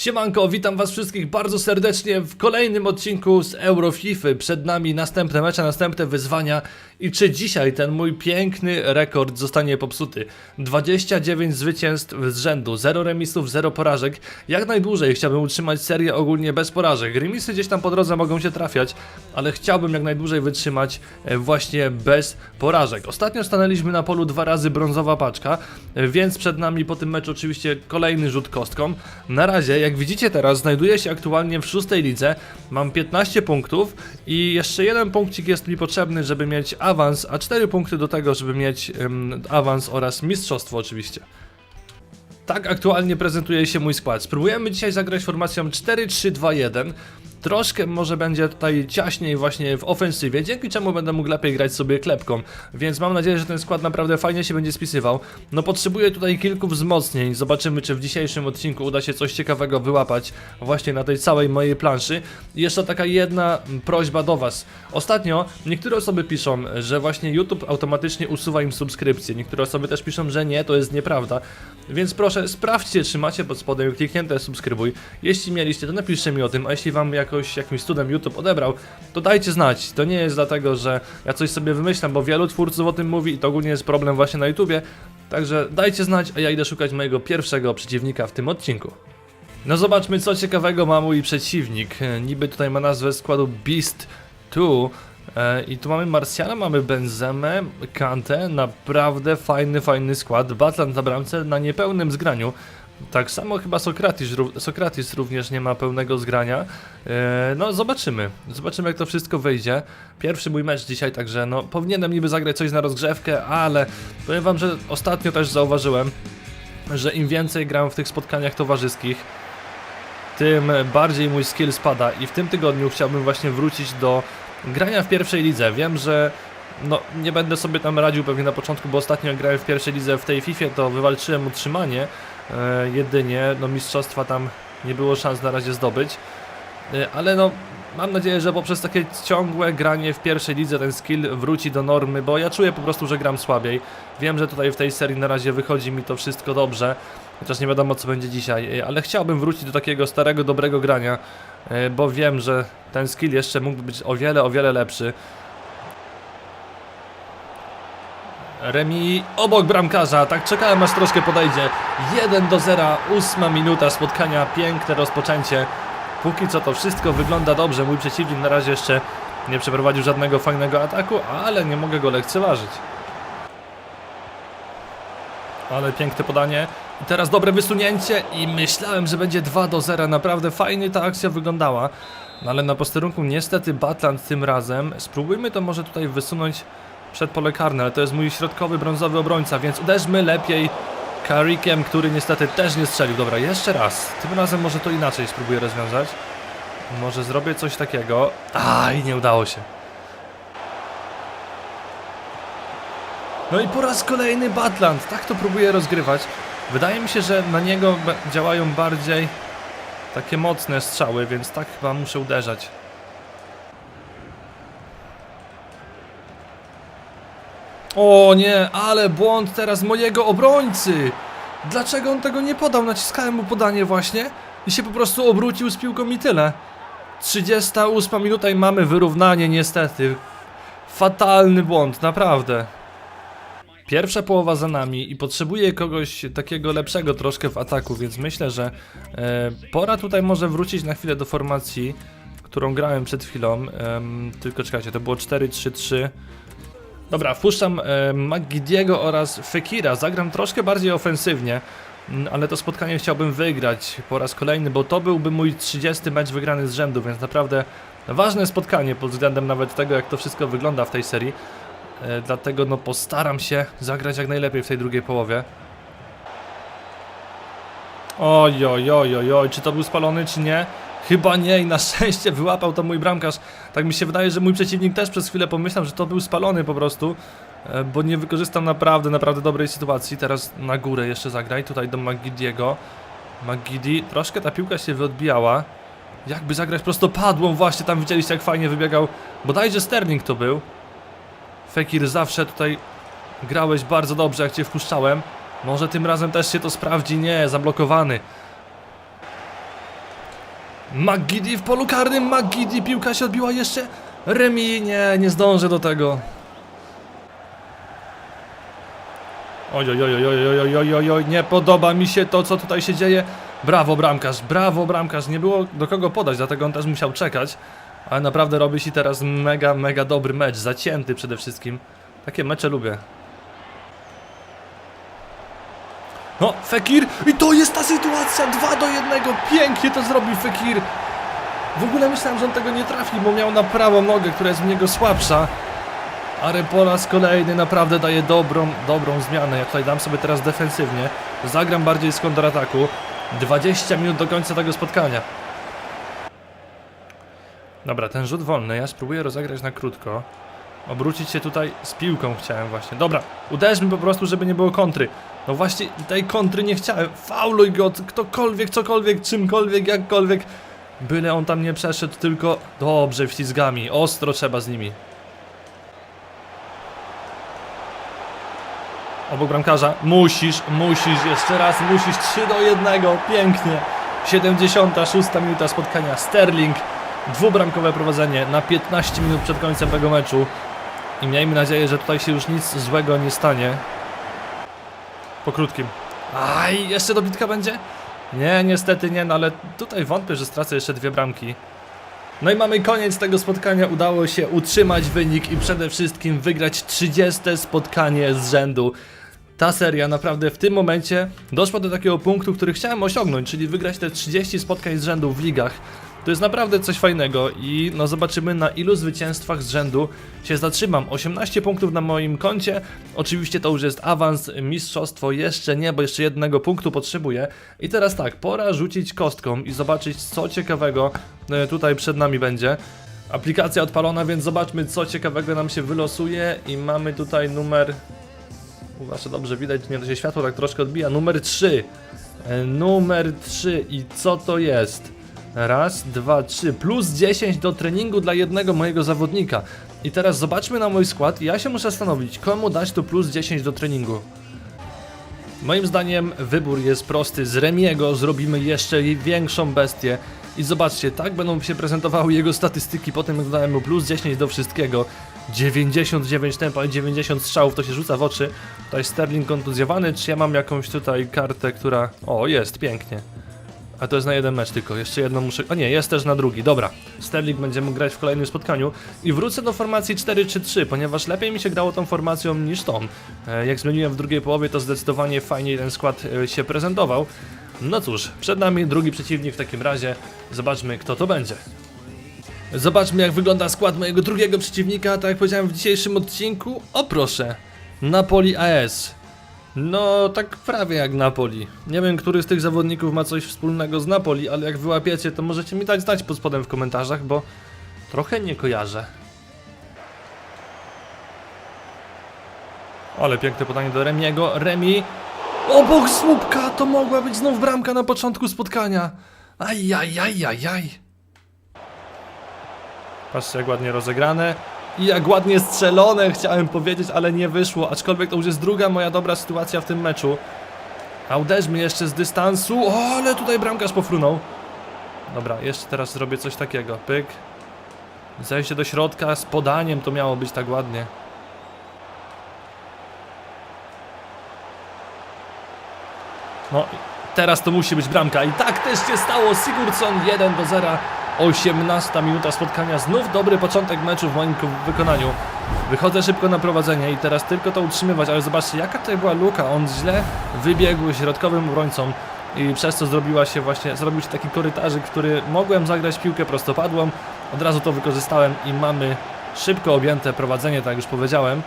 Siemanko, witam was wszystkich bardzo serdecznie w kolejnym odcinku z Eurofify. Przed nami następne mecze, następne wyzwania i czy dzisiaj ten mój piękny rekord zostanie popsuty? 29 zwycięstw z rzędu, 0 remisów, 0 porażek. Jak najdłużej chciałbym utrzymać serię ogólnie bez porażek. Remisy gdzieś tam po drodze mogą się trafiać, ale chciałbym jak najdłużej wytrzymać e, właśnie bez porażek. Ostatnio stanęliśmy na polu dwa razy brązowa paczka, e, więc przed nami po tym meczu oczywiście kolejny rzut kostką. Na razie, jak widzicie teraz, znajduję się aktualnie w szóstej lidze, mam 15 punktów i jeszcze jeden punkcik jest mi potrzebny, żeby mieć awans, a 4 punkty do tego, żeby mieć em, awans oraz mistrzostwo oczywiście. Tak aktualnie prezentuje się mój skład. Spróbujemy dzisiaj zagrać formacją 4-3-2-1. Troszkę może będzie tutaj ciaśniej właśnie w ofensywie, dzięki czemu będę mógł lepiej grać sobie klepką. Więc mam nadzieję, że ten skład naprawdę fajnie się będzie spisywał. No potrzebuję tutaj kilku wzmocnień. Zobaczymy, czy w dzisiejszym odcinku uda się coś ciekawego wyłapać właśnie na tej całej mojej planszy. I jeszcze taka jedna prośba do Was. Ostatnio niektóre osoby piszą, że właśnie YouTube automatycznie usuwa im subskrypcje. Niektóre osoby też piszą, że nie, to jest nieprawda. Więc proszę, sprawdźcie, czy macie pod spodem kliknięte subskrybuj. Jeśli mieliście, to napiszcie mi o tym, a jeśli wam jakoś jakimś cudem YouTube odebrał, to dajcie znać. To nie jest dlatego, że ja coś sobie wymyślam, bo wielu twórców o tym mówi i to ogólnie jest problem właśnie na YouTubie. Także dajcie znać, a ja idę szukać mojego pierwszego przeciwnika w tym odcinku. No zobaczmy co ciekawego ma mój przeciwnik. E, Niby tutaj ma nazwę składu Beast 2. E, I tu mamy Marsjana, mamy Benzemę, Kantę, naprawdę fajny, fajny skład. Batland na bramce na niepełnym zgraniu. Tak samo chyba Sokratis, Sokratis również nie ma pełnego zgrania. E, No zobaczymy, zobaczymy jak to wszystko wyjdzie. Pierwszy mój mecz dzisiaj, także no powinienem niby zagrać coś na rozgrzewkę, ale powiem wam, że ostatnio też zauważyłem, że im więcej gram w tych spotkaniach towarzyskich, tym bardziej mój skill spada i w tym tygodniu chciałbym właśnie wrócić do grania w pierwszej lidze. Wiem, że no, nie będę sobie tam radził pewnie na początku, bo ostatnio grałem w pierwszej lidze w tej FIFA, to wywalczyłem utrzymanie jedynie, no mistrzostwa tam nie było szans na razie zdobyć, e, ale no mam nadzieję, że poprzez takie ciągłe granie w pierwszej lidze ten skill wróci do normy, bo ja czuję po prostu, że gram słabiej. Wiem, że tutaj w tej serii na razie wychodzi mi to wszystko dobrze, chociaż nie wiadomo co będzie dzisiaj, e, ale chciałbym wrócić do takiego starego, dobrego grania, e, bo wiem, że ten skill jeszcze mógłby być o wiele, o wiele lepszy. Remi obok bramkarza, tak czekałem aż troszkę podejdzie. 1 do 0, ósma minuta spotkania, piękne rozpoczęcie. Póki co to wszystko wygląda dobrze, mój przeciwnik na razie jeszcze nie przeprowadził żadnego fajnego ataku, ale nie mogę go lekceważyć. Ale piękne podanie. I teraz dobre wysunięcie i myślałem, że będzie 2 do 0. Naprawdę fajnie ta akcja wyglądała. No ale na posterunku niestety Batland tym razem. Spróbujmy to może tutaj wysunąć przed pole karne, ale to jest mój środkowy brązowy obrońca, więc uderzmy lepiej Karikiem, który niestety też nie strzelił. Dobra, jeszcze raz. Tym razem może to inaczej spróbuję rozwiązać. Może zrobię coś takiego. Aj, nie udało się. No i po raz kolejny Batland. Tak to próbuję rozgrywać. Wydaje mi się, że na niego działają bardziej takie mocne strzały, więc tak chyba muszę uderzać. O nie, ale błąd teraz mojego obrońcy! Dlaczego on tego nie podał? Naciskałem mu podanie właśnie i się po prostu obrócił z piłką i tyle. 38 minuta i mamy wyrównanie niestety. Fatalny błąd, naprawdę. Pierwsza połowa za nami i potrzebuję kogoś takiego lepszego troszkę w ataku, więc myślę, że e, pora tutaj może wrócić na chwilę do formacji, którą grałem przed chwilą. Em, tylko czekajcie, to było 4-3-3. Dobra, wpuszczam e, Magidiego oraz Fekira. Zagram troszkę bardziej ofensywnie, mm, ale to spotkanie chciałbym wygrać po raz kolejny, bo to byłby mój 30 mecz wygrany z rzędu, więc naprawdę ważne spotkanie pod względem nawet tego, jak to wszystko wygląda w tej serii. E, dlatego no postaram się zagrać jak najlepiej w tej drugiej połowie. Oj, oj, oj, oj, oj, czy to był spalony, czy nie? Chyba nie i na szczęście wyłapał to mój bramkarz. Tak mi się wydaje, że mój przeciwnik też przez chwilę pomyślał, że to był spalony po prostu, e, bo nie wykorzystam naprawdę, naprawdę dobrej sytuacji. Teraz na górę jeszcze zagraj, tutaj do Magidiego. Magidi, troszkę ta piłka się wyodbijała. Jakby zagrać prostopadłą, właśnie tam widzieliście jak fajnie wybiegał. Bodajże Sterling to był. Fekir zawsze tutaj grałeś bardzo dobrze jak cię wpuszczałem. Może tym razem też się to sprawdzi. Nie, zablokowany. Magidi w polu karnym, Magidi, piłka się odbiła jeszcze. Remi, nie, nie zdążę do tego. Oj, oj, oj, oj, oj, oj, oj, oj, nie podoba mi się to, co tutaj się dzieje. Brawo bramkarz, brawo bramkarz, nie było do kogo podać, dlatego on też musiał czekać. Ale naprawdę robi się teraz mega, mega dobry mecz, zacięty przede wszystkim. Takie mecze lubię. No, Fekir! I to jest ta sytuacja! 2 do 1! Pięknie to zrobił Fekir! W ogóle myślałem, że on tego nie trafi, bo miał na prawą nogę, która jest w niego słabsza. Ale po raz kolejny naprawdę daje dobrą, dobrą zmianę. Ja tutaj dam sobie teraz defensywnie. Zagram bardziej z kontrataku. 20 minut do końca tego spotkania. Dobra, ten rzut wolny. Ja spróbuję rozegrać na krótko. Obrócić się tutaj z piłką chciałem właśnie. Dobra, uderzmy po prostu, żeby nie było kontry. No właśnie tej kontry nie chciałem. Fauluj go, ktokolwiek, cokolwiek, czymkolwiek, jakkolwiek. Byle on tam nie przeszedł, tylko dobrze wślizgami. Ostro trzeba z nimi. Obok bramkarza. Musisz, musisz, jeszcze raz musisz. 3 do 1. Pięknie. 76 minuta spotkania. Sterling. Dwubramkowe prowadzenie na 15 minut przed końcem tego meczu. I miejmy nadzieję, że tutaj się już nic złego nie stanie. Po krótkim. Aj, jeszcze dobitka będzie? Nie, niestety nie, no ale tutaj wątpię, że stracę jeszcze dwie bramki. No i mamy koniec tego spotkania. Udało się utrzymać wynik i przede wszystkim wygrać 30 spotkanie z rzędu. Ta seria naprawdę w tym momencie doszła do takiego punktu, który chciałem osiągnąć, czyli wygrać te 30 spotkań z rzędu w ligach. To jest naprawdę coś fajnego i no zobaczymy na ilu zwycięstwach z rzędu się zatrzymam. 18 punktów na moim koncie, oczywiście to już jest awans, mistrzostwo jeszcze nie, bo jeszcze jednego punktu potrzebuję. I teraz tak, pora rzucić kostką i zobaczyć co ciekawego e, tutaj przed nami będzie. Aplikacja odpalona, więc zobaczmy co ciekawego nam się wylosuje i mamy tutaj numer... Uważaj, dobrze widać, nie to się światło tak troszkę odbija. Numer 3. E, Numer 3 i co to jest? Raz, dwa, trzy. Plus 10 do treningu dla jednego mojego zawodnika. I teraz zobaczmy na mój skład i ja się muszę zastanowić, komu dać tu plus 10 do treningu. Moim zdaniem wybór jest prosty. Z Remiego zrobimy jeszcze większą bestię. I zobaczcie, tak będą się prezentowały jego statystyki po tym, jak dałem mu plus 10 do wszystkiego. 99 tempa i 90 strzałów, to się rzuca w oczy. Tutaj Sterling kontuzjowany, czy ja mam jakąś tutaj kartę, która... O, jest, pięknie. A to jest na jeden mecz tylko, jeszcze jedno muszę... O nie, jest też na drugi, dobra. Sterling będzie mógł grać w kolejnym spotkaniu. I wrócę do formacji 4-3-3, ponieważ lepiej mi się grało tą formacją niż tą. E, jak zmieniłem w drugiej połowie, to zdecydowanie fajniej ten skład e, się prezentował. No cóż, przed nami drugi przeciwnik w takim razie. Zobaczmy, kto to będzie. Zobaczmy, jak wygląda skład mojego drugiego przeciwnika. Tak jak powiedziałem w dzisiejszym odcinku. O proszę, Napoli AS. No, tak prawie jak Napoli. Nie wiem, który z tych zawodników ma coś wspólnego z Napoli, ale jak wyłapiecie, to możecie mi dać znać pod spodem w komentarzach, bo trochę nie kojarzę. Ale piękne podanie do Remiego. Remi obok słupka, to mogła być znów bramka na początku spotkania. Ajajajajaj. Patrzcie, jak ładnie rozegrane. I jak ładnie strzelone, chciałem powiedzieć, ale nie wyszło. Aczkolwiek to już jest druga moja dobra sytuacja w tym meczu. A uderzmy jeszcze z dystansu. O, ale tutaj bramkarz pofrunął. Dobra, jeszcze teraz zrobię coś takiego. Pyk. Zejście do środka z podaniem to miało być tak ładnie. No, teraz to musi być bramka. I tak też się stało. Sigurdsson 1 do 0. 18 minuta spotkania. Znów dobry początek meczu w moim wykonaniu. Wychodzę szybko na prowadzenie i teraz tylko to utrzymywać, ale zobaczcie jaka tutaj była luka. On źle wybiegł środkowym obrońcą i przez to zrobiła się właśnie, zrobił się taki korytarzyk, który mogłem zagrać piłkę prostopadłą. Od razu to wykorzystałem i mamy szybko objęte prowadzenie, tak już powiedziałem.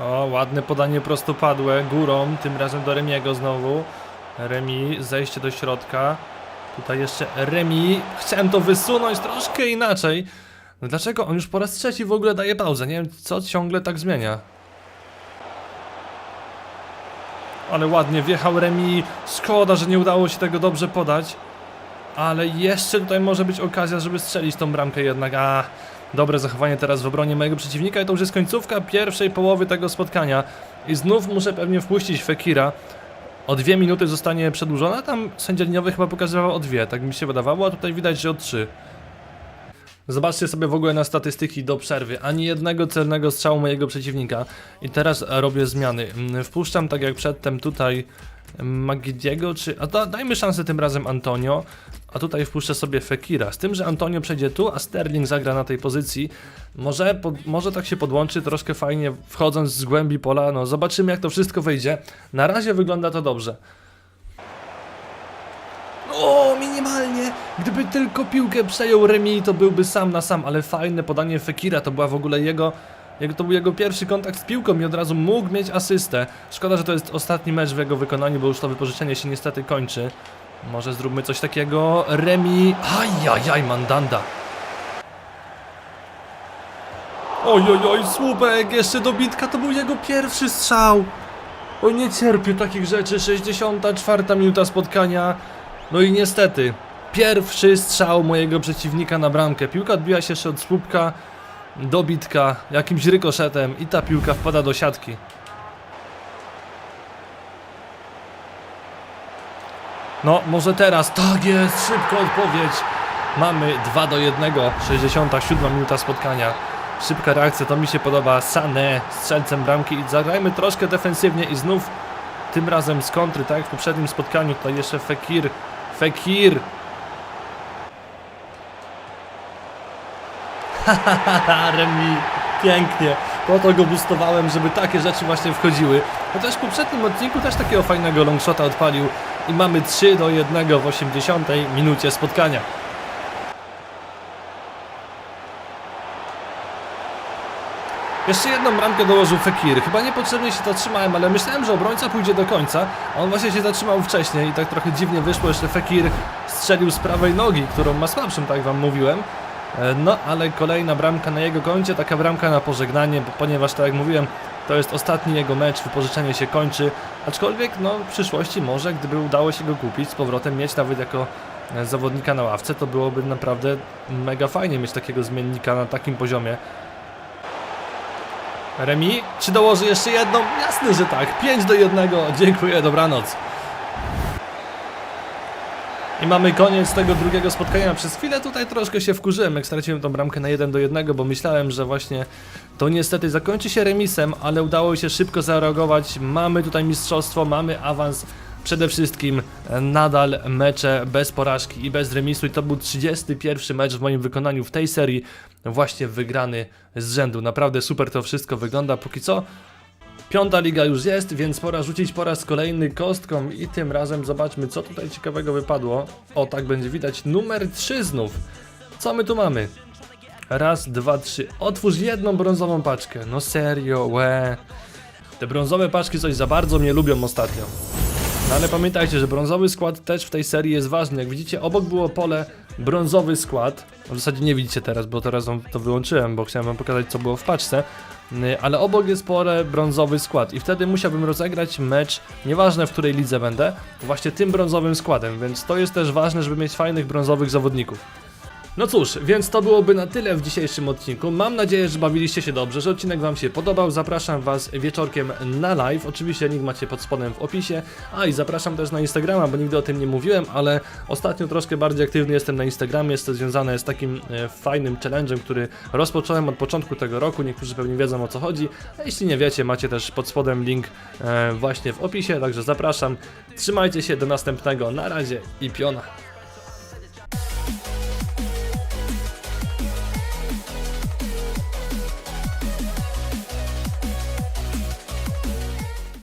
O, ładne podanie prostopadłe, górą, tym razem do Remiego znowu. Remi, zejście do środka. Tutaj jeszcze Remi. Chciałem to wysunąć troszkę inaczej. Dlaczego on już po raz trzeci w ogóle daje pauzę? Nie wiem, co ciągle tak zmienia. Ale ładnie wjechał Remi. Szkoda, że nie udało się tego dobrze podać. Ale jeszcze tutaj może być okazja, żeby strzelić tą bramkę jednak. A, dobre zachowanie teraz w obronie mojego przeciwnika i to już jest końcówka pierwszej połowy tego spotkania. I znów muszę pewnie wpuścić Fekira. O dwie minuty zostanie przedłużona. Tam sędzia liniowy chyba pokazywał o dwie, tak mi się wydawało, a tutaj widać, że o trzy. Zobaczcie sobie w ogóle na statystyki do przerwy. Ani jednego celnego strzału mojego przeciwnika. I teraz robię zmiany. Mm, Wpuszczam tak jak przedtem tutaj Magidiego, czy... A da, dajmy szansę tym razem Antonio. A tutaj wpuszczę sobie Fekira. Z tym, że Antonio przejdzie tu, a Sterling zagra na tej pozycji. Może, pod, może tak się podłączy troszkę fajnie, wchodząc z głębi pola. No zobaczymy jak to wszystko wyjdzie. Na razie wygląda to dobrze. O, minimalnie! Gdyby tylko piłkę przejął Remi, to byłby sam na sam, ale fajne podanie Fekira, to była w ogóle jego, jego, to był jego pierwszy kontakt z piłką i od razu mógł mieć asystę. Szkoda, że to jest ostatni mecz w jego wykonaniu, bo już to wypożyczenie się niestety kończy. Może zróbmy coś takiego. Remi, ajajaj, Mandanda. Oj, oj, oj, słupek, jeszcze dobitka, to był jego pierwszy strzał. Oj, nie cierpię takich rzeczy, 64 minuta spotkania. No i niestety, pierwszy strzał mojego przeciwnika na bramkę. Piłka odbiła się jeszcze od słupka, dobitka, jakimś rykoszetem i ta piłka wpada do siatki. No, może teraz, tak jest, szybko odpowiedź. Mamy 2 do 1, 67 minuta spotkania. Szybka reakcja, to mi się podoba. Sané strzelcem bramki i zagrajmy troszkę defensywnie i znów tym razem z kontry, tak jak w poprzednim spotkaniu. Tutaj jeszcze Fekir. Fekir! Remi, pięknie. Po to go boostowałem, żeby takie rzeczy właśnie wchodziły. Chociaż w poprzednim odcinku też takiego fajnego longshota odpalił i mamy 3 do 1 w 80 minucie spotkania. Jeszcze jedną bramkę dołożył Fekir. Chyba niepotrzebnie się to trzymałem, ale myślałem, że obrońca pójdzie do końca. a On właśnie się zatrzymał wcześniej i tak trochę dziwnie wyszło. Jeszcze Fekir strzelił z prawej nogi, którą ma słabszym, tak wam mówiłem. E, No, ale kolejna bramka na jego koncie, taka bramka na pożegnanie, ponieważ tak jak mówiłem, to jest ostatni jego mecz, wypożyczenie się kończy. Aczkolwiek, no, w przyszłości może, gdyby udało się go kupić, z powrotem mieć nawet jako e, zawodnika na ławce, to byłoby naprawdę mega fajnie mieć takiego zmiennika na takim poziomie. Remi, czy dołoży jeszcze jedną? Jasne, że tak. 5 do 1. Dziękuję, dobranoc. I mamy koniec tego drugiego spotkania. Przez chwilę tutaj troszkę się wkurzyłem, jak straciłem tą bramkę na 1 do 1, bo myślałem, że właśnie to niestety zakończy się remisem, ale udało się szybko zareagować. Mamy tutaj mistrzostwo, mamy awans. Przede wszystkim e, nadal mecze bez porażki i bez remisu i to był 31 mecz w moim wykonaniu w tej serii, właśnie wygrany z rzędu. Naprawdę super to wszystko wygląda. Póki co Piąta liga już jest, więc pora rzucić po raz kolejny kostką i tym razem zobaczmy co tutaj ciekawego wypadło. O, tak będzie widać. Numer 3 znów. Co my tu mamy? Raz, dwa, trzy. Otwórz jedną brązową paczkę. No serio, łe. Te brązowe paczki coś za bardzo mnie lubią ostatnio. No ale pamiętajcie, że brązowy skład też w tej serii jest ważny. Jak widzicie, obok było pole brązowy skład. W zasadzie nie widzicie teraz, bo teraz to wyłączyłem, bo chciałem wam pokazać, co było w paczce. Yy, Ale obok jest pole brązowy skład i wtedy musiałbym rozegrać mecz, nieważne w której lidze będę, właśnie tym brązowym składem, więc to jest też ważne, żeby mieć fajnych brązowych zawodników. No cóż, więc to byłoby na tyle w dzisiejszym odcinku. Mam nadzieję, że bawiliście się dobrze, że odcinek Wam się podobał. Zapraszam Was wieczorkiem na live. Oczywiście link macie pod spodem w opisie. A i zapraszam też na Instagrama, bo nigdy o tym nie mówiłem, ale ostatnio troszkę bardziej aktywny jestem na Instagramie. Jest to związane z takim e, fajnym challenge'em, który rozpocząłem od początku tego roku. Niektórzy pewnie wiedzą o co chodzi. A jeśli nie wiecie, macie też pod spodem link e, właśnie w opisie, także zapraszam. Trzymajcie się, do następnego. Na razie i piona.